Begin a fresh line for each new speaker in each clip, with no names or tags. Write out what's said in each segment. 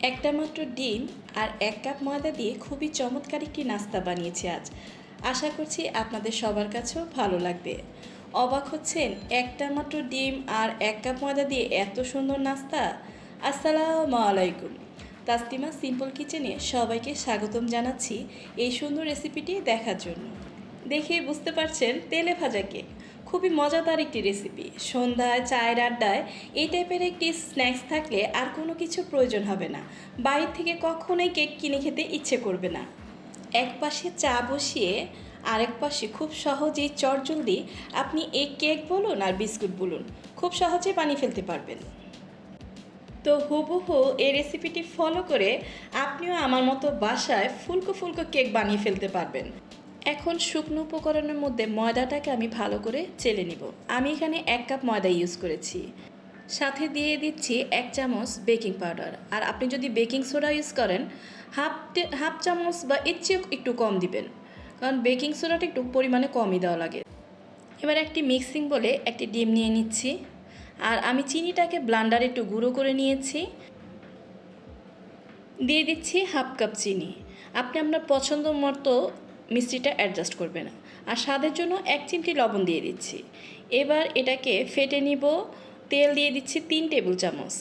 একটা মাত্র ডিম আর এক কাপ ময়দা দিয়ে খুবই চমৎকার একটি নাস্তা বানিয়েছি আজ। আশা করছি আপনাদের সবার কাছেও ভালো লাগবে। অবাক হচ্ছেন, একটা মাত্র ডিম আর এক কাপ ময়দা দিয়ে এত সুন্দর নাস্তা? আসসালামু আলাইকুম। তাস্তিমা সিম্পল কিচেনে সবাইকে স্বাগতম জানাচ্ছি এই সুন্দর রেসিপিটি দেখার জন্য। দেখে বুঝতে পারছেন তেলে ভাজা কেক খুবই মজাদার একটি রেসিপি সন্ধ্যায়, চায়ের আড্ডায় এই টাইপের একটি স্ন্যাক্স থাকলে আর কোনো কিছু প্রয়োজন হবে না। বাইরে থেকে কখনোই কেক কিনে খেতে ইচ্ছে করবে না। এক পাশে চা বসিয়ে আরেক পাশে খুব সহজেই চটজলদি আপনি এই কেক বলুন আর বিস্কুট বলুন, খুব সহজে বানিয়ে ফেলতে পারবেন। তো হুবহু এই রেসিপিটি ফলো করে আপনিও আমার মতো বাসায় ফুলকো ফুলকো কেক বানিয়ে ফেলতে পারবেন। এখন শুকনো উপকরণের মধ্যে ময়দাটাকে আমি ভালো করে চেলে নিব। আমি এখানে এক কাপ ময়দা ইউজ করেছি। সাথে দিয়ে দিচ্ছি এক চামচ বেকিং পাউডার। আর আপনি যদি বেকিং সোডা ইউজ করেন, হাফ হাফ চামচ বা চেয়েও একটু কম দিবেন। কারণ বেকিং সোডাটা একটু পরিমাণে কমই দেওয়া লাগে। এবার একটি মিক্সিং বলে একটি ডিম নিয়ে নিচ্ছি। আর আমি চিনিটাকে ব্লান্ডারে একটু গুঁড়ো করে নিয়েছি। দিয়ে দিচ্ছি হাফ কাপ চিনি। আপনি আপনার পছন্দ মতো মিষ্টিটা অ্যাডজাস্ট করবে না। আর স্বাদের জন্য এক চিমটি লবণ দিয়ে দিচ্ছি। এবার এটাকে ফেটে নিব। তেল দিয়ে দিচ্ছি তিন টেবিল চামচ।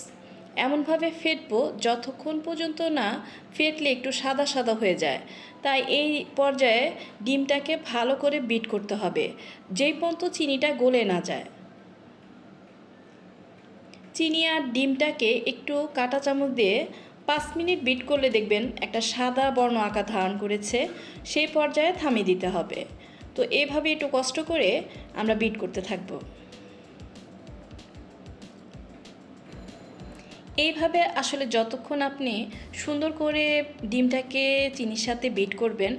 এমনভাবে ফেটবো যতক্ষণ পর্যন্ত না ফেটলে একটু সাদা সাদা হয়ে যায়। তাই এই পর্যায়ে ডিমটাকে ভালো করে বিট করতে হবে। যেই পর্যন্ত চিনিটা গলে না যায়। চিনি আর ডিমটাকে একটু কাঁটা চামচ দিয়ে পাঁচ মিনিট বিট করলে দেখবেন একটা সাদা বর্ণ আকার ধারণ করেছে, সেই পর্যায়ে থামিয়ে দিতে হবে। তো এভাবে একটু কষ্ট করে আমরা বিট করতে থাকব। এইভাবে আসলে যতক্ষণ আপনি সুন্দর করে ডিমটাকে, চিনির সাথে বিট করবেন,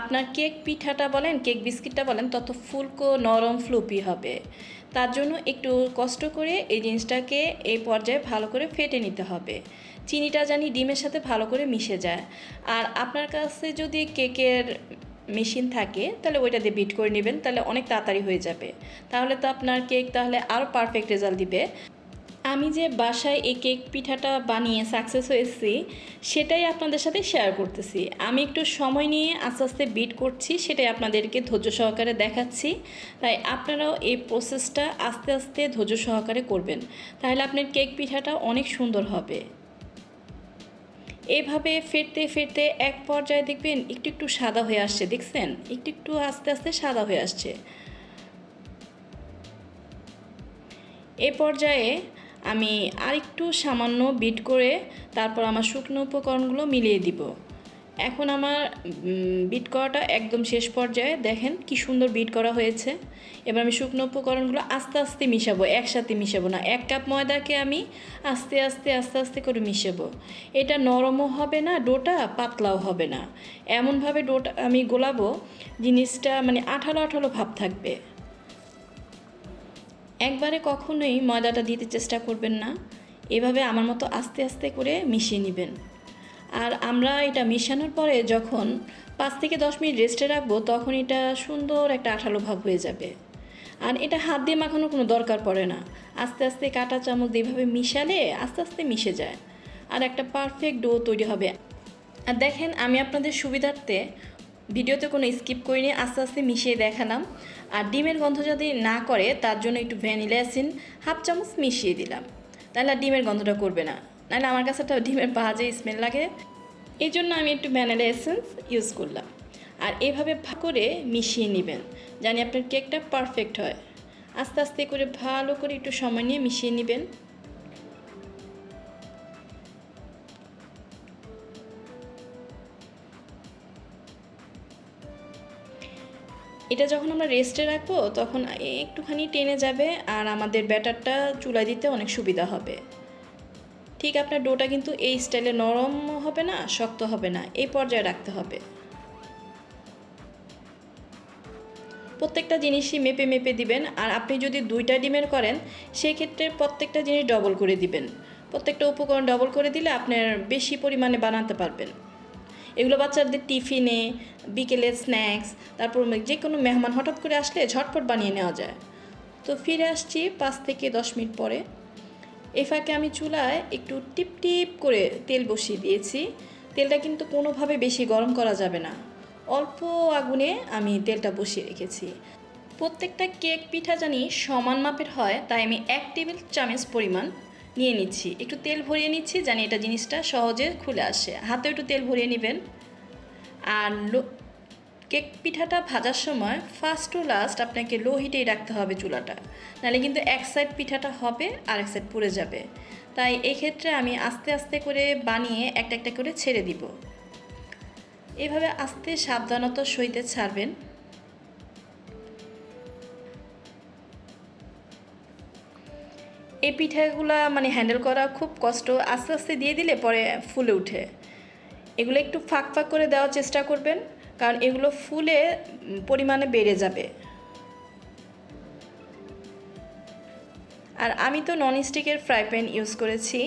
আপনার কেক পিঠাটা বলেন, কেক বিস্কিটটা বলেন, তত ফুলকো নরম, ফ্লুপি হবে। তার জন্য একটু কষ্ট করে এই জিনিসটাকে এই পর্যায়ে ভালো করে ফেটে নিতে হবে। চিনিটা জানি ডিমের সাথে ভালো করে মিশে যায়। আর আপনার কাছে যদি কেকের মেশিন থাকে, তাহলে ওইটা দিয়ে বিট করে নেবেন, তাহলে অনেক তাড়াতাড়ি হয়ে যাবে। তাহলে তো আপনার কেক তাহলে আরও পারফেক্ট রেজাল্ট দিবে। আমি যে বাসায় এই কেক পিঠাটা বানিয়ে সাকসেস হয়েছি, সেটাই আপনাদের সাথে শেয়ার করতেছি। আমি একটু সময় নিয়ে আস্তে আস্তে বিট করছি, সেটাই আপনাদেরকে ধৈর্য সহকারে দেখাচ্ছি। তাই আপনারাও এই প্রসেসটা আস্তে আস্তে ধৈর্য সহকারে করবেন। তাহলে আপনার কেক পিঠাটা অনেক সুন্দর হবে। এভাবে ফেরতে ফেরতে এক পর্যায়ে দেখবেন একটু একটু সাদা হয়ে আসছে, দেখছেন? একটু একটু আস্তে আস্তে সাদা হয়ে আসছে। এ পর্যায়ে আমি আরেকটু সামান্য বিট করে তারপর আমার শুকনো উপকরণগুলো মিলিয়ে দিব। এখন আমার বিট করাটা একদম শেষ পর্যায়ে। দেখেন কি সুন্দর বিট করা হয়েছে। এবার আমি শুকনো উপকরণগুলো আস্তে আস্তে মিশাবো, একসাথে মিশাবো না। এক কাপ ময়দাকে আমি আস্তে আস্তে আস্তে আস্তে করে মিশাবো। এটা নরমও হবে না, ডোটা পাতলাও হবে না। এমনভাবে ডোটা আমি গোলাবো, জিনিসটা মানে আঠালো আঠালো ভাব থাকবে। একবারে কখনোই ময়দাটা দিতে চেষ্টা করবেন না। এভাবে আমার মতো আস্তে আস্তে করে মিশিয়ে নেবেন। আর আমরা এটা মিশানোর পরে যখন পাঁচ থেকে দশ মিনিট রেস্টে রাখব, তখন এটা সুন্দর একটা আঠালো ভাব হয়ে যাবে। আর এটা হাত দিয়ে মাখানোর কোনো দরকার পড়ে না। আস্তে আস্তে কাঁটা চামচ এভাবে মিশালে আস্তে আস্তে মিশে যায়। আর একটা পারফেক্ট ডো তৈরি হবে। আর দেখেন, আমি আপনাদের সুবিধার্থে ভিডিওতে কোনো স্কিপ করিনি, আস্তে আস্তে মিশিয়ে দেখালাম। আর ডিমের গন্ধ যদি না করে, তার জন্য একটু ভ্যানিলা হাফ চামচ মিশিয়ে দিলাম। তাহলে আর ডিমের গন্ধটা করবে না। নাহলে আমার কাছে একটা ডিমের বাজে স্মেল লাগে। এই জন্য আমি একটু ভ্যানিলা এসেন্স ইউজ করলাম। আর এভাবে ভা করে মিশিয়ে নেবেন। জানি আপনার কেকটা পারফেক্ট হয়। আস্তে আস্তে করে ভালো করে একটু সময় নিয়ে মিশিয়ে নেবেন। এটা যখন আমরা রেস্টে রাখব, তখন একটুখানি টেনে যাবে আর আমাদের ব্যাটারটা চুলায় দিতে অনেক সুবিধা হবে। ঠিক আপনার ডোটা কিন্তু এই স্টাইলে নরম হবে না, শক্ত হবে না, এই পর্যায়ে রাখতে হবে। প্রত্যেকটা জিনিসই মেপে মেপে দিবেন আর আপনি যদি দুইটা ডিমের করেন, সেক্ষেত্রে প্রত্যেকটা জিনিস ডবল করে দিবেন। প্রত্যেকটা উপকরণ ডবল করে দিলে আপনার বেশি পরিমাণে বানাতে পারবেন। এগুলো বাচ্চাদের টিফিনে, বিকেলে স্ন্যাক্স, তারপর যে কোনো মেহমান হঠাৎ করে আসলে ঝটপট বানিয়ে নেওয়া যায়। তো ফিরে আসছি পাঁচ থেকে দশ মিনিট পরে। এই ফাঁকে আমি চুলায় একটু টিপ টিপ করে তেল বসিয়ে দিয়েছি। তেলটা কিন্তু কোনোভাবে বেশি গরম করা যাবে না। অল্প আগুনে আমি তেলটা বসিয়ে রেখেছি। প্রত্যেকটা কেক পিঠা জানি সমান মাপের হয়, তাই আমি এক টেবিল চামচ পরিমাণ নিয়ে নিচ্ছি। একটু তেল ভরিয়ে নিচ্ছি, জানি এটা জিনিসটা সহজে খুলে আসে। হাতে একটু তেল ভরিয়ে নেবেন। আর লো, কেক পিঠাটা ভাজার সময় ফার্স্ট টু লাস্ট আপনাকে লো হিটেই রাখতে হবে চুলাটা। নাহলে কিন্তু এক সাইড পিঠাটা হবে আর এক সাইড পুড়ে যাবে। তাই এক্ষেত্রে আমি আস্তে আস্তে করে বানিয়ে একটা একটা করে ছেড়ে দিব। এভাবে আস্তে সাবধানতার সহিতে ছাড়বেন। এই পিঠাগুলা মানে হ্যান্ডেল করা খুব কষ্ট। আস্তে আস্তে দিয়ে দিলে পরে ফুলে উঠে এগুলো একটু ফাঁক ফাঁক করে দেওয়ার চেষ্টা করবেন, কারণ এগুলো ফুলে পরিমাণে বেড়ে যাবে। আর আমি তো ননস্টিকের ফ্রাই প্যান ইউজ করেছি।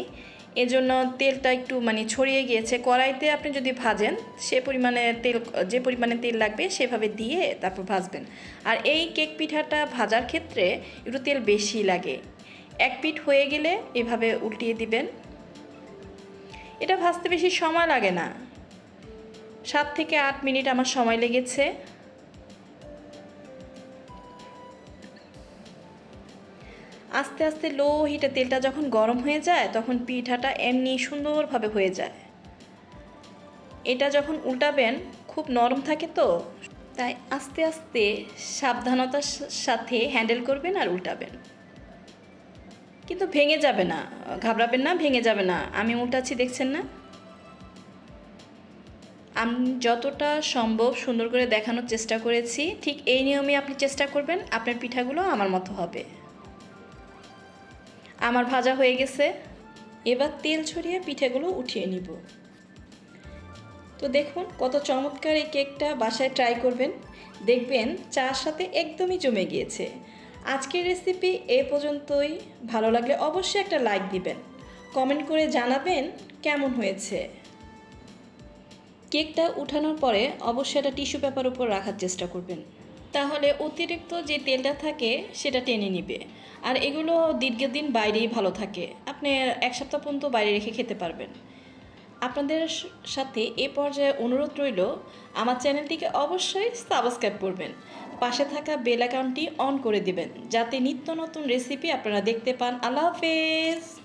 এজন্য তেলটা একটু মানে ছড়িয়ে গিয়েছে। কড়াইতে আপনি যদি ভাজেন, সে পরিমাণে তেল, যে পরিমাণে তেল লাগবে সেভাবে দিয়ে তারপর ভাজবেন। আর এই কেক পিঠাটা ভাজার ক্ষেত্রে একটু তেল বেশি লাগে। এক পিঠ হয়ে গেলে এভাবে উল্টিয়ে দিবেন। এটা ভাজতে বেশি সময় লাগে না। সাত থেকে আট মিনিট আমার সময় লেগেছে। আস্তে আস্তে লো হিটে তেলটা যখন গরম হয়ে যায়, তখন পিঠাটা এমনি সুন্দরভাবে হয়ে যায়। এটা যখন উল্টাবেন, খুব নরম থাকে তো, তাই আস্তে আস্তে সাবধানতার সাথে হ্যান্ডেল করবেন আর উল্টাবেন। কিন্তু ভেঙে যাবে না। ঘাবড়াবেন না, ভেঙে যাবে না। আমি উল্টাচ্ছি, দেখছেন না? আমি, যতটা সম্ভব সুন্দর করে দেখানোর চেষ্টা করেছি। ঠিক এই নিয়মে আপনি চেষ্টা করবেন, আপনার পিঠাগুলো আমার মতো হবে। আমার ভাজা হয়ে গেছে। এবার তেল ছড়িয়ে পিঠাগুলো উঠিয়ে নিব। তো দেখুন, কত চমৎকার এই কেকটা বাসায় ট্রাই করবেন। দেখবেন চার সাথে একদমই জমে গিয়েছে। আজকের রেসিপি এ পর্যন্তই। ভালো লাগলে অবশ্যই একটা লাইক দিবেন। কমেন্ট করে জানাবেন কেমন হয়েছে। কেকটা উঠানোর পরে অবশ্যই একটা টিস্যু পেপার উপর রাখার চেষ্টা করবেন। তাহলে অতিরিক্ত যে তেলটা থাকে, সেটা টেনে নিবে। আর এগুলো দীর্ঘদিন বাইরেই ভালো থাকে। আপনি এক সপ্তাহ পর্যন্ত বাইরে রেখে খেতে পারবেন। আপনাদের সাথে এ পর্যায়ে অনুরোধ রইল, আমার চ্যানেলটিকে অবশ্যই সাবস্ক্রাইব করবেন। পাশে থাকা বেল অ্যাকাউন্টটি অন করে দিবেন। যাতে নিত্য নতুন রেসিপি আপনারা দেখতে পান। আল্লাহ হাফেজ!